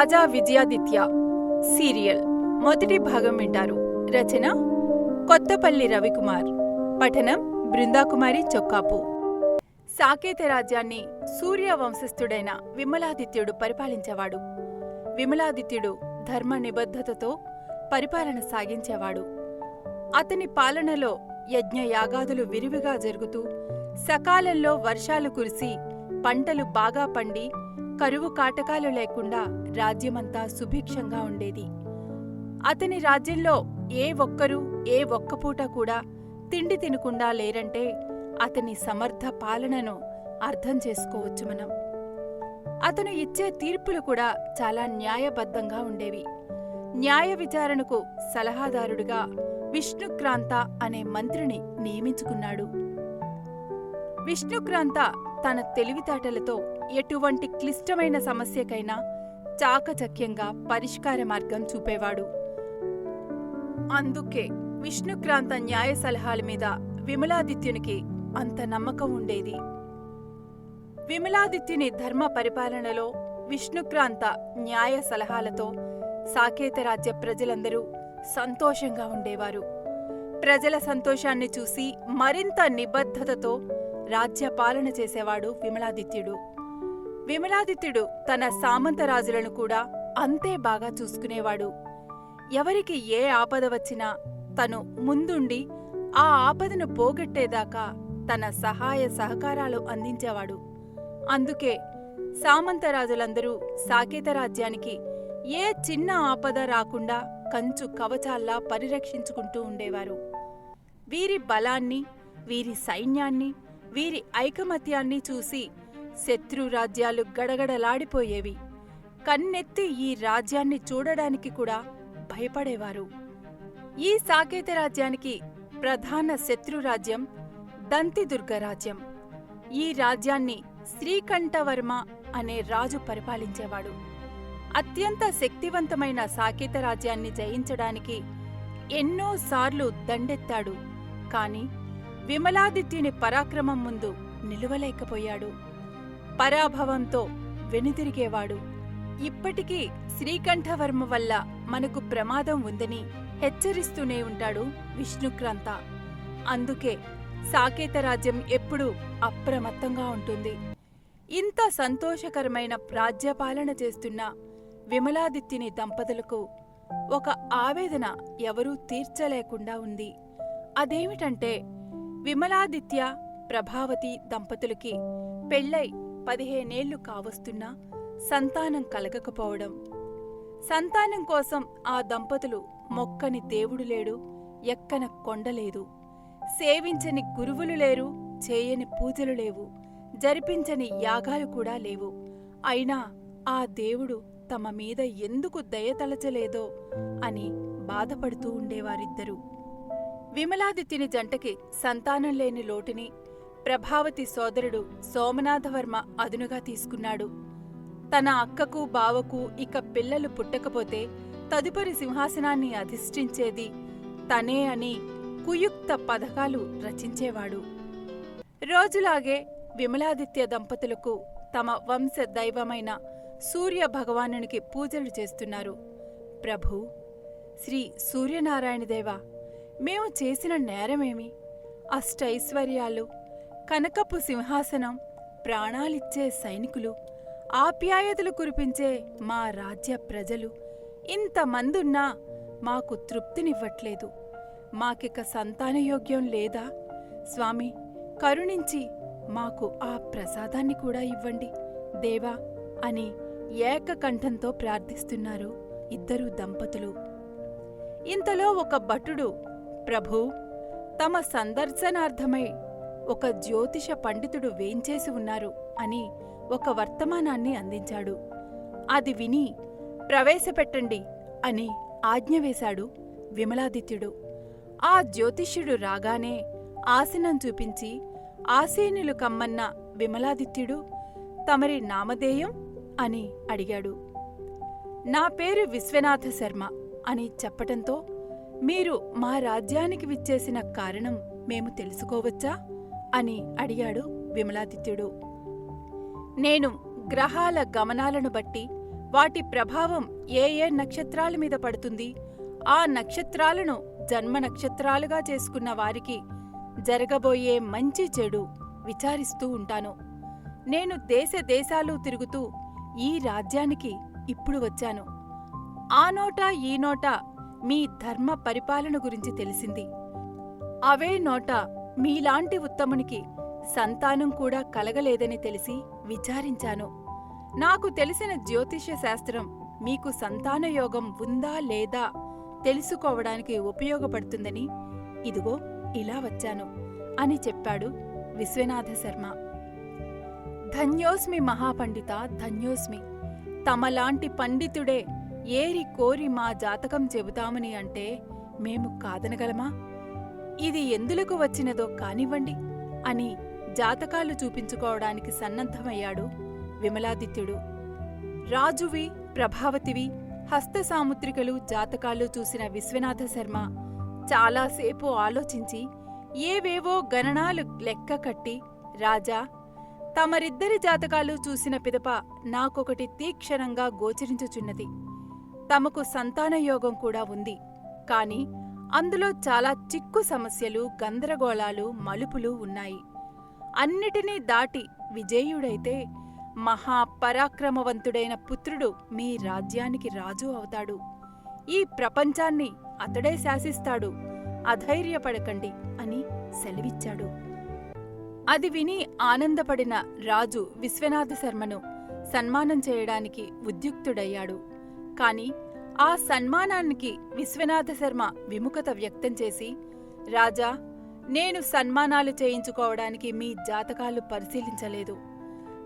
రాజా Vijayaditya serial. మొదటి భాగం వింటారు. రచన కొత్తపల్లి రవికుమార్. పఠనం బృందాకుమారి చొక్కాపు. సాకేత రాజ్యాన్ని సూర్య వంశస్థుడైన విమలాదిత్యుడు పరిపాలించేవాడు. విమలాదిత్యుడు ధర్మ నిబద్ధతతో పరిపాలన సాగించేవాడు. అతని పాలనలో యజ్ఞయాగాదులు విరివిగా జరుగుతూ సకాలంలో వర్షాలు కురిసి పంటలు బాగా పండి కరువు కాటకాలు లేకుండా రాజ్యమంతా సుభిక్షంగా ఉండేది. అతని రాజ్యంలో ఏ ఒక్కరూ ఏ ఒక్క పూట కూడా తిండి తినకుండా లేరంటే అతని సమర్థ పాలనను అర్థం చేసుకోవచ్చు మనం. అతను ఇచ్చే తీర్పులు కూడా చాలా న్యాయబద్ధంగా ఉండేవి. న్యాయ విచారణకు సలహాదారుడిగా విష్ణుక్రాంత అనే మంత్రిని నియమించుకున్నాడు. విష్ణుక్రాంత తన తెలివితేటలతో ఎటువంటి క్లిష్టమైన సమస్యకైనా చాకచక్యంగా పరిష్కార మార్గం చూపేవాడు. అందుకే విష్ణుక్రాంత న్యాయ సలహాల మీద విమలాదిత్యునికి అంత నమ్మకం ఉండేది. విమలాదిత్యుని ధర్మ పరిపాలనలో విష్ణుక్రాంత న్యాయ సలహాలతో సాకేత రాజ్య ప్రజలందరూ సంతోషంగా ఉండేవారు. ప్రజల సంతోషాన్ని చూసి మరింత నిబద్ధతతో రాజ్యపాలన చేసేవాడు విమలాదిత్యుడు. విమలాదిత్యుడు తన సామంతరాజులను కూడా అంతే బాగా చూసుకునేవాడు. ఎవరికి ఏ ఆపద వచ్చినా తను ముందుండి ఆ ఆపదను పోగొట్టేదాకా తన సహాయ సహకారాలు అందించేవాడు. అందుకే సామంతరాజులందరూ సాకేత రాజ్యానికి ఏ చిన్న ఆపద రాకుండా కంచు కవచాల్లా పరిరక్షించుకుంటూ ఉండేవారు. వీరి బలాన్ని వీరి సైన్యాన్ని వీరి ఐకమత్యాన్ని చూసి శత్రు రాజ్యాలు గడగడలాడిపోయేవి. కన్నెత్తి ఈ రాజ్యాన్ని చూడడానికి కూడా భయపడేవారు. ఈ సాకేత రాజ్యానికి ప్రధాన శత్రురాజ్యం దంతిదుర్గ రాజ్యం. ఈ రాజ్యాన్ని శ్రీకంఠవర్మ అనే రాజు పరిపాలించేవాడు. అత్యంత శక్తివంతమైన సాకేత రాజ్యాన్ని జయించడానికి ఎన్నోసార్లు దండెత్తాడు. కాని విమలాదిత్యుని పరాక్రమం ముందు నిలువలేకపోయాడు. పరాభవంతో వెనుదిరిగేవాడు ఇప్పటికీ శ్రీకంఠవర్మ వల్ల మనకు ప్రమాదం ఉందని హెచ్చరిస్తూనే ఉంటాడు విష్ణుక్రాంత. అందుకే సాకేత రాజ్యం ఎప్పుడూ అప్రమత్తంగా ఉంటుంది. ఇంత సంతోషకరమైన రాజ్యపాలన చేస్తున్న విమలాదిత్యుని దంపతులకు ఒక ఆవేదన ఎవరూ తీర్చలేకుండా ఉంది. అదేమిటంటే విమలాదిత్య ప్రభావతి దంపతులకి పెళ్ళై పదిహేనేళ్ళు కావస్తున్నా సంతానం కలగకపోవడం. సంతానం కోసం ఆ దంపతులు మొక్కని దేవుడు లేడు ఎక్కన కొండలేదు సేవించని గురువులు లేరు చేయని పూజలు లేవు జరిపించని యాగాలు కూడా లేవు. అయినా ఆ దేవుడు తమ మీద ఎందుకు దయతలచలేదో అని బాధపడుతూ ఉండేవారిద్దరూ. విమలాదిత్యుని జంటకి సంతానం లేని లోటుని ప్రభావతి సోదరుడు సోమనాథవర్మ అదునుగా తీసుకున్నాడు. తన అక్కకు బావకు ఇక పిల్లలు పుట్టకపోతే తదుపరి సింహాసనాన్ని అధిష్ఠించేది తనే అని కుయుక్త పథకాలు రచించేవాడు. రోజులాగే విమలాదిత్య దంపతులకు తమ వంశ దైవమైన సూర్య భగవానునికి పూజలు చేస్తున్నారు. ప్రభూ శ్రీ సూర్యనారాయణదేవా మేము చేసిన నేరమేమి? అష్టైశ్వర్యాలు కనకపు సింహాసనం ప్రాణాలిచ్చే సైనికులు ఆప్యాయతలు కురిపించే మా రాజ్య ప్రజలు. ఇంతమందున్నా మాకు తృప్తినివ్వట్లేదు. మాకిక సంతానయోగ్యం లేదా? స్వామి కరుణించి మాకు ఆ ప్రసాదాన్ని కూడా ఇవ్వండి. దేవా అని ఏకకంఠంతో ప్రార్థిస్తున్నారు ఇద్దరు దంపతులు. ఇంతలో ఒక భటుడు ప్రభూ తమ సందర్శనార్థమై ఒక జ్యోతిష పండితుడు వేంచేసి ఉన్నారు అని ఒక వర్తమానాన్ని అందించాడు. అది విని ప్రవేశపెట్టండి అని ఆజ్ఞ వేశాడు విమలాదిత్యుడు. ఆ జ్యోతిష్యుడు రాగానే ఆసనం చూపించి ఆసీనులు కమ్మన్న విమలాదిత్యుడు తమరి నామధేయం అని అడిగాడు. నా పేరు విశ్వనాథ శర్మ అని చెప్పటంతో మీరు మా రాజ్యానికి విచ్చేసిన కారణం మేము తెలుసుకోవచ్చా? అని అడిగాడు విమలాదిత్యుడు. నేను గ్రహాల గమనాలను బట్టి వాటి ప్రభావం ఏ ఏ నక్షత్రాల మీద పడుతుంది ఆ నక్షత్రాలను జన్మ నక్షత్రాలుగా చేసుకున్న వారికి జరగబోయే మంచి చెడు విచారిస్తూ ఉంటాను. నేను దేశ దేశాలు తిరుగుతూ ఈ రాజ్యానికి ఇప్పుడు వచ్చాను. ఆ నోట ఈ నోట మీ ధర్మ పరిపాలన గురించి తెలిసింది. అవే నోట మీలాంటి ఉత్తమునికి సంతానం కూడా కలగలేదని తెలిసి విచారించాను. నాకు తెలిసిన జ్యోతిష్య శాస్త్రం మీకు సంతానయోగం ఉందా లేదా తెలుసుకోవడానికి ఉపయోగపడుతుందని ఇదిగో ఇలా వచ్చాను అని చెప్పాడు విశ్వనాథ శర్మ. ధన్యోస్మి మహాపండిత ధన్యోస్మి తమలాంటి పండితుడే ఏరి కోరి మా జాతకం చెబుతామని అంటే మేము కాదనగలమా? ఇది ఎందులకు వచ్చినదో కానివ్వండి అని జాతకాలు చూపించుకోవడానికి సన్నద్ధమయ్యాడు విమలాదిత్యుడు. రాజువి ప్రభావతివి హస్తసాముద్రికలు జాతకాలు చూసిన విశ్వనాథ శర్మ చాలాసేపు ఆలోచించి ఏవేవో గణనాలు లెక్క కట్టి రాజా తమరిద్దరి జాతకాలు చూసిన పిదప నాకొకటి తీక్షణంగా గోచరించుచున్నది. తమకు సంతానయోగం కూడా ఉంది. కాని అందులో చాలా చిక్కు సమస్యలు గందరగోళాలు మలుపులు ఉన్నాయి. అన్నిటినీ దాటి విజేయుడైతే మహాపరాక్రమవంతుడైన పుత్రుడు మీ రాజ్యానికి రాజు అవుతాడు. ఈ ప్రపంచాన్ని అతడే శాసిస్తాడు. అధైర్యపడకండి అని సెలవిచ్చాడు. అది విని ఆనందపడిన రాజు విశ్వనాథ శర్మను సన్మానం చేయడానికి ఉద్యుక్తుడయ్యాడు. కాని ఆ సన్మానానికి విశ్వనాథ శర్మ విముఖత వ్యక్తం చేసి రాజా నేను సన్మానాలు చేయించుకోవడానికి మీ జాతకాలు పరిశీలించలేదు.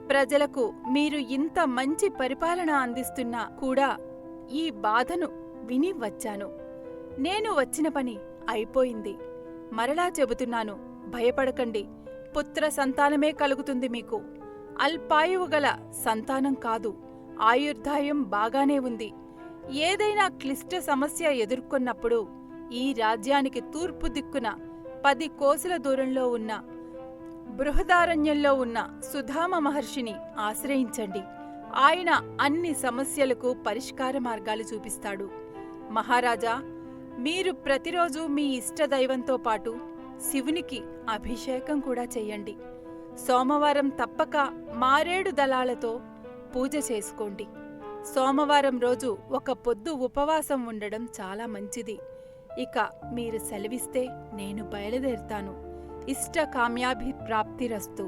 ప్రజలకు మీరు ఇంత మంచి పరిపాలన అందిస్తున్నా కూడా ఈ బాధను విని వచ్చాను. నేను వచ్చిన పని అయిపోయింది. మరలా చెబుతున్నాను భయపడకండి. పుత్ర సంతానమే కలుగుతుంది మీకు. అల్పాయువు గల సంతానం కాదు. ఆయుర్దాయం బాగానే ఉంది. ఏదైనా క్లిష్ట సమస్య ఎదుర్కొన్నప్పుడు ఈ రాజ్యానికి తూర్పు దిక్కున పది కోసుల దూరంలో ఉన్న బృహదారణ్యంలో ఉన్న సుధామ మహర్షిని ఆశ్రయించండి. ఆయన అన్ని సమస్యలకు పరిష్కార మార్గాలు చూపిస్తాడు. మహారాజా మీరు ప్రతిరోజు మీ ఇష్టదైవంతో పాటు శివునికి అభిషేకం కూడా చెయ్యండి సోమవారం తప్పక మారేడు దళాలతో పూజ చేసుకోండి. సోమవారం రోజు ఒక పొద్దు ఉపవాసం ఉండడం చాలా మంచిది. ఇక మీరు సెలవిస్తే నేను బయలుదేరుతాను. ఇష్ట కామ్యాభిప్రాప్తిరస్తు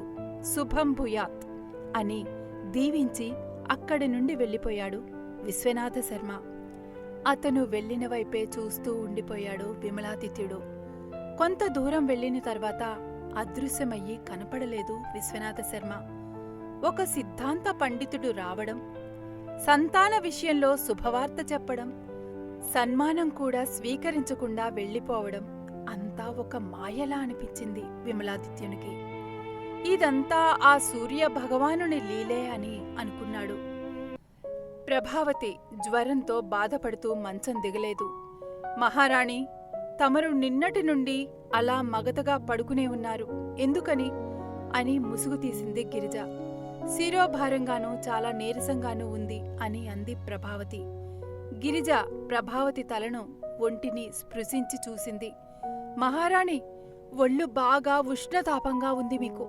శుభం భూయాత్ అని దీవించి అక్కడి నుండి వెళ్ళిపోయాడు విశ్వనాథ శర్మ. అతను వెళ్ళిన వైపే చూస్తూ ఉండిపోయాడు విమలాతిథ్యుడు కొంత దూరం వెళ్ళిన తర్వాత అదృశ్యమయ్యి కనపడలేదు విశ్వనాథ శర్మ. ఒక సిద్ధాంత పండితుడు రావడం సంతాన విషయంలో శుభవార్త చెప్పడం సన్మానం కూడా స్వీకరించకుండా వెళ్ళిపోవడం అంతా ఒక మాయలా అనిపించింది విమలాదిత్యునికి. ఇదంతా ఆ సూర్య భగవానుని లీలే అని అనుకున్నాడు. ప్రభావతి జ్వరంతో బాధపడుతూ మంచం దిగలేదు. మహారాణి తమరు నిన్నటి నుండి అలా మగతగా పడుకునే ఉన్నారు. ఎందుకని? అని ముసుగు తీసింది గిరిజ. శిరోభారంగానూ చాలా నీరసంగానూ ఉంది అని అంది ప్రభావతి. గిరిజ ప్రభావతి తలను ఒంటిని స్పృశించి చూసింది. మహారాణి ఒళ్ళు బాగా ఉష్ణతాపంగా ఉంది మీకు.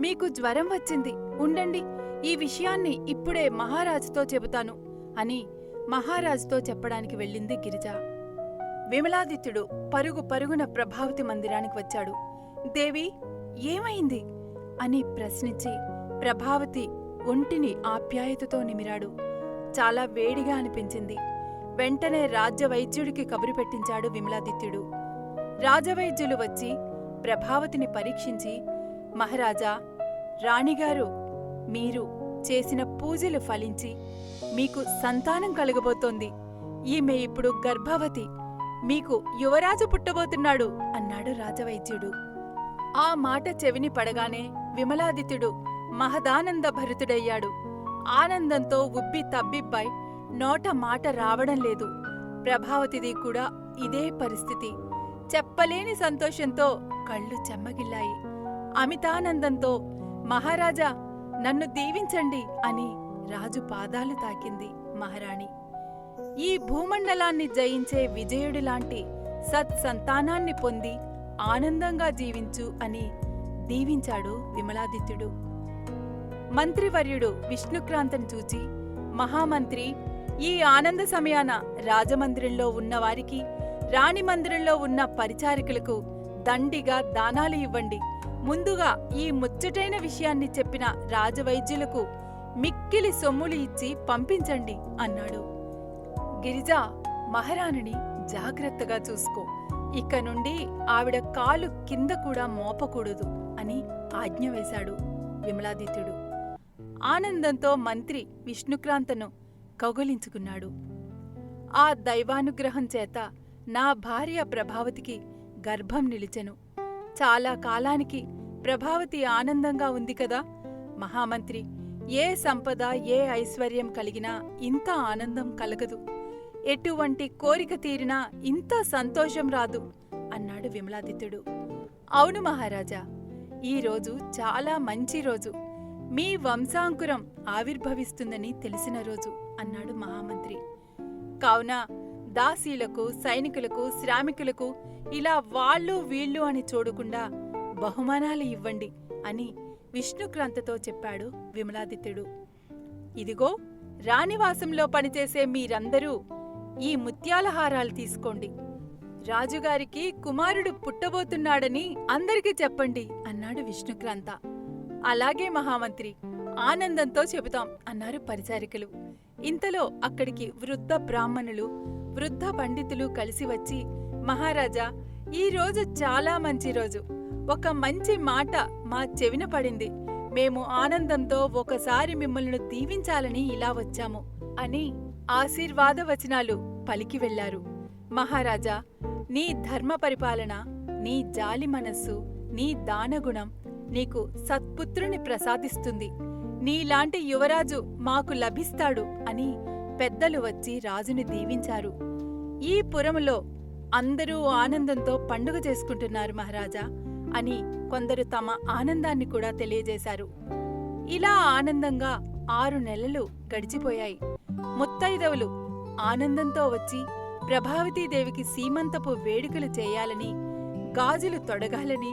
మీకు జ్వరం వచ్చింది. ఉండండి ఈ విషయాన్ని ఇప్పుడే మహారాజుతో చెబుతాను అని మహారాజుతో చెప్పడానికి వెళ్ళింది గిరిజ. విమలాదిత్యుడు పరుగు పరుగున ప్రభావతి మందిరానికి వచ్చాడు. దేవి ఏమైంది? అని ప్రశ్నించి ప్రభావతి ఒంటిని ఆప్యాయతతో నిమిరాడు. చాలా వేడిగా అనిపించింది. వెంటనే రాజ్యవైద్యుడికి కబురు పెట్టించాడు విమలాదిత్యుడు. రాజవైద్యులు వచ్చి ప్రభావతిని పరీక్షించి మహారాజా రాణిగారు మీరు చేసిన పూజలు ఫలించి మీకు సంతానం కలగబోతోంది. ఈమె ఇప్పుడు గర్భవతి. మీకు యువరాజు పుట్టబోతున్నాడు అన్నాడు రాజవైద్యుడు. ఆ మాట చెవిని పడగానే విమలాదిత్యుడు మహదానంద భరితుడయ్యాడు ఆనందంతో ఉబ్బి తబ్బిబ్బాయ్ నోట మాట రావడం లేదు. ప్రభావతిది కూడా ఇదే పరిస్థితి. చెప్పలేని సంతోషంతో కళ్ళు చెమ్మగిల్లాయి. అమితానందంతో మహారాజా నన్ను దీవించండి అని రాజు పాదాలు తాకింది మహారాణి. ఈ భూమండలాన్ని జయించే విజయుడి లాంటి సత్సంతానాన్ని పొంది ఆనందంగా జీవించు అని దీవించాడు విమలాదిత్యుడు. మంత్రివర్యుడు విష్ణుక్రాంతను చూచి మహామంత్రి ఈ ఆనంద సమయాన రాజమందిరంలో ఉన్నవారికి రాణి మందిరంలో ఉన్న పరిచారికులకు దండిగా దానాలు ఇవ్వండి. ముందుగా ఈ ముచ్చటైన విషయాన్ని చెప్పిన రాజవైద్యులకు మిక్కిలి సొమ్ములు ఇచ్చి పంపించండి అన్నాడు. గిరిజ మహారాణిని జాగ్రత్తగా చూసుకో. ఇక నుండి ఆవిడ కాలు కింద కూడా మోపకూడదు అని ఆజ్ఞ వేశాడు విమలాదిత్యుడు. ఆనందంతో మంత్రి విష్ణుక్రాంతను కౌగలించుకున్నాడు. ఆ దైవానుగ్రహం చేత నా భార్య ప్రభావతికి గర్భం నిలిచెను. చాలా కాలానికి ప్రభావతి ఆనందంగా ఉంది కదా? మహామంత్రి ఏ సంపద ఏ ఐశ్వర్యం కలిగినా ఇంత ఆనందం కలగదు. ఎటువంటి కోరిక తీరినా ఇంత సంతోషం రాదు అన్నాడు విమలాదిత్యుడు. అవును మహారాజా ఈ రోజు చాలా మంచి రోజు. మీ వంశాంకురం ఆవిర్భవిస్తుందని తెలిసిన రోజు అన్నాడు మహామంత్రి. కావున దాసీలకు సైనికులకు శ్రామికులకు ఇలా వాళ్ళు వీళ్ళు అని చూడకుండా బహుమానాలు ఇవ్వండి అని విష్ణుక్రాంతతో చెప్పాడు విమలాదిత్యుడు. ఇదిగో రాణివాసంలో పనిచేసే మీరందరూ ఈ ముత్యాల హారాలు తీసుకోండి. రాజుగారికి కుమారుడు పుట్టబోతున్నాడని అందరికీ చెప్పండి అన్నాడు విష్ణుక్రాంత. అలాగే మహామంత్రి ఆనందంతో చెబుతాం అన్నారు పరిచారికలు. ఇంతలో అక్కడికి వృద్ధ బ్రాహ్మణులు వృద్ధ పండితులు కలిసి వచ్చి మహారాజా ఈ రోజు చాలా మంచి రోజు. ఒక మంచి మాట మా చెవిన పడింది. మేము ఆనందంతో ఒకసారి మిమ్మల్ని దీవించాలని ఇలా వచ్చాము అని ఆశీర్వాద వచనాలు పలికి వెళ్ళారు మహారాజా నీ ధర్మ పరిపాలన నీ జాలి మనస్సు నీ దానగుణం నీకు సత్పుత్రుని ప్రసాదిస్తుంది. నీలాంటి యువరాజు మాకు లభిస్తాడు అని పెద్దలు వచ్చి రాజుని దీవించారు. ఈ పురములో అందరూ ఆనందంతో పండుగ చేసుకుంటున్నారు మహారాజా అని కొందరు తమ ఆనందాన్ని కూడా తెలియజేశారు. ఇలా ఆనందంగా ఆరు నెలలు గడిచిపోయాయి. ముత్తైదవులు ఆనందంతో వచ్చి ప్రభావతీదేవికి సీమంతపు వేడుకలు చేయాలని గాజులు తొడగాలని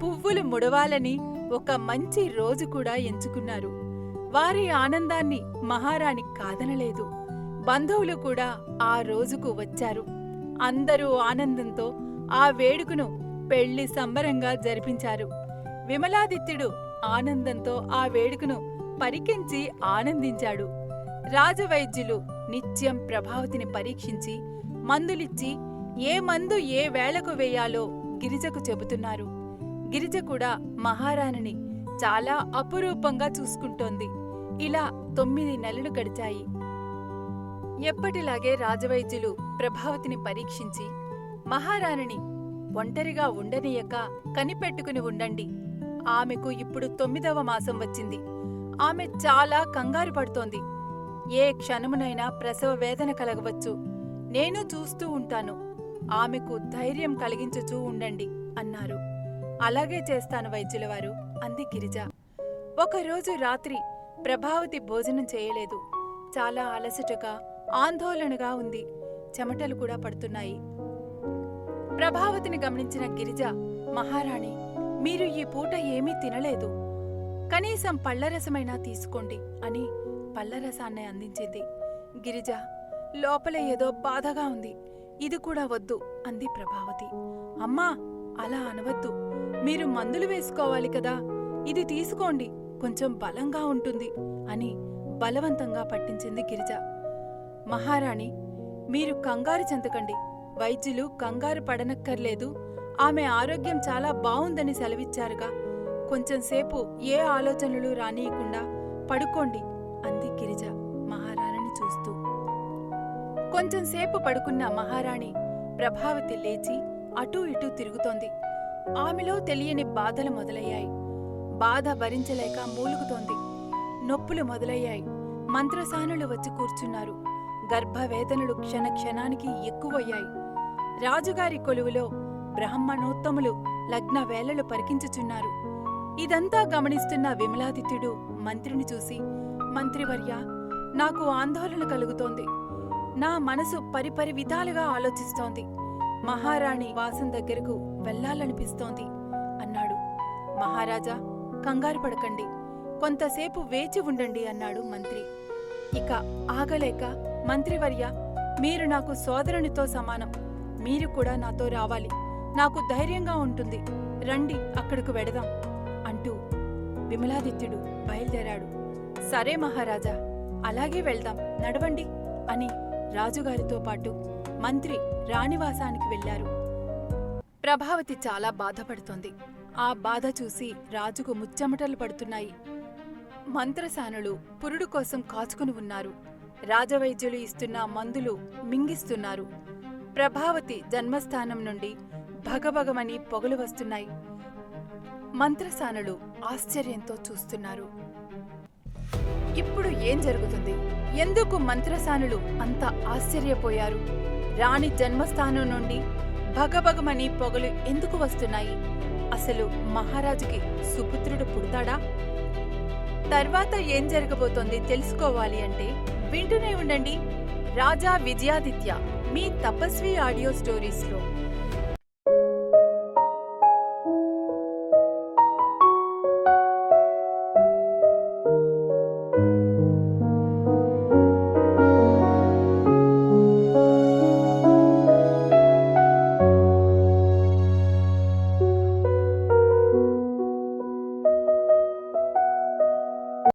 పువ్వులు ముడవాలని ఒక మంచి రోజు కూడా ఎంచుకున్నారు. వారి ఆనందాన్ని మహారాణి కాదనలేదు. బంధువులు కూడా ఆ రోజుకు వచ్చారు. అందరూ ఆనందంతో ఆ వేడుకను పెళ్ళి సంబరంగా జరిపించారు. విమలాదిత్యుడు ఆనందంతో ఆ వేడుకను పరికించి ఆనందించాడు. రాజవైద్యులు నిత్యం ప్రభావతిని పరీక్షించి మందులిచ్చి ఏ మందు ఏ వేళకు వేయాలో గిరిజకు చెబుతున్నారు. గిరిజ కూడా మహారాణిని చాలా అపురూపంగా చూసుకుంటోంది. ఇలా తొమ్మిది నెలలు గడిచాయి. ఎప్పటిలాగే రాజవైద్యులు ప్రభావతిని పరీక్షించి మహారాణిని ఒంటరిగా ఉండనీయక కనిపెట్టుకుని ఉండండి. ఆమెకు ఇప్పుడు తొమ్మిదవ మాసం వచ్చింది. ఆమె చాలా కంగారు పడుతోంది. ఏ క్షణమునైనా ప్రసవ వేదన కలగవచ్చు. నేను చూస్తూ ఉంటాను. ఆమెకు ధైర్యం కలిగించుచూ ఉండండి అన్నారు. అలాగే చేస్తాను వైద్యులవారు అంది గిరిజ. ఒకరోజు రాత్రి ప్రభావతి భోజనం చేయలేదు. చాలా అలసటగా ఆందోళనగా ఉంది. చెమటలు కూడా పడుతున్నాయి. ప్రభావతిని గమనించిన గిరిజ మహారాణి మీరు ఈ పూట ఏమీ తినలేదు. కనీసం పళ్ళరసమైనా తీసుకోండి అని పళ్ళరసాన్ని అందించింది. గిరిజ లోపల ఏదో బాధగా ఉంది. ఇది కూడా వద్దు అంది ప్రభావతి. అమ్మా అలా అనవద్దు. మీరు మందులు వేసుకోవాలి కదా. ఇది తీసుకోండి. కొంచెం బలంగా ఉంటుంది అని బలవంతంగా పట్టించింది గిరిజ. మహారాణి మీరు కంగారు చెందకండి. వైద్యులు కంగారు పడనక్కర్లేదు. ఆమె ఆరోగ్యం చాలా బావుందని సెలవిచ్చారుగా. కొంచెంసేపు ఏ ఆలోచనలు రానియకుండా పడుకోండి అంది గిరిజ మహారాణిని చూస్తూ. కొంచెంసేపు పడుకున్న మహారాణి ప్రభావతి లేచి అటూ ఇటూ తిరుగుతోంది. ఆమెలో తెలియని బాధలు మొదలయ్యాయి. బాధ భరించలేక మూలుగుతోంది. నొప్పులు మొదలయ్యాయి. మంత్రసానులు వచ్చి కూర్చున్నారు. గర్భవేదనలు క్షణక్షణానికి ఎక్కువయ్యాయి. రాజుగారి కొలువులో బ్రాహ్మణోత్తములు లగ్న వేళలు పరికించుచున్నారు. ఇదంతా గమనిస్తున్న విమలాదిత్యుడు మంత్రిని చూసి మంత్రివర్య నాకు ఆందోళన కలుగుతోంది. నా మనసు పరిపరి విధాలుగా ఆలోచిస్తోంది. మహారాణి వాసం దగ్గరకు వెళ్ళాలనిపిస్తోంది. అన్నాడు. మహారాజా కంగారు పడకండి. కొంతసేపు వేచి ఉండండి అన్నాడు మంత్రి. ఇక ఆగలేక మంత్రివర్య మీరు నాకు సోదరునితో సమానం. మీరు కూడా నాతో రావాలి. నాకు ధైర్యంగా ఉంటుంది. రండి అక్కడకు వెడదాం అంటూ విమలాదిత్యుడు బయలుదేరాడు. సరే మహారాజా అలాగే వెళ్దాం నడవండి అని రాజుగారితో పాటు మంత్రి రాణివాసానికి వెళ్ళారు ప్రభావతి చాలా బాధపడుతోంది. ఆ బాధ చూసి రాజుకు ముచ్చెమటలు పడుతున్నాయి. మంత్రసానులు పురుడు కోసం కాచుకుని ఉన్నారు. రాజవైద్యులు ఇస్తున్న మందులు మింగిస్తున్నారు. ప్రభావతి జన్మస్థానం నుండి భగభగమని పొగలు వస్తున్నాయి. మంత్రసానులు ఆశ్చర్యంతో చూస్తున్నారు. ఇప్పుడు ఏం జరుగుతుంది? ఎందుకు మంత్రసానులు అంత ఆశ్చర్యపోయారు? రాణి జన్మస్థానం నుండి భగభగమని పొగలు ఎందుకు వస్తున్నాయి? అసలు మహారాజుకి సుపుత్రుడు పుడతాడా? తర్వాత ఏం జరగబోతోంది తెలుసుకోవాలి అంటే వింటూనే ఉండండి. రాజా విజయాదిత్య మీ తపస్వి ఆడియో స్టోరీస్లో.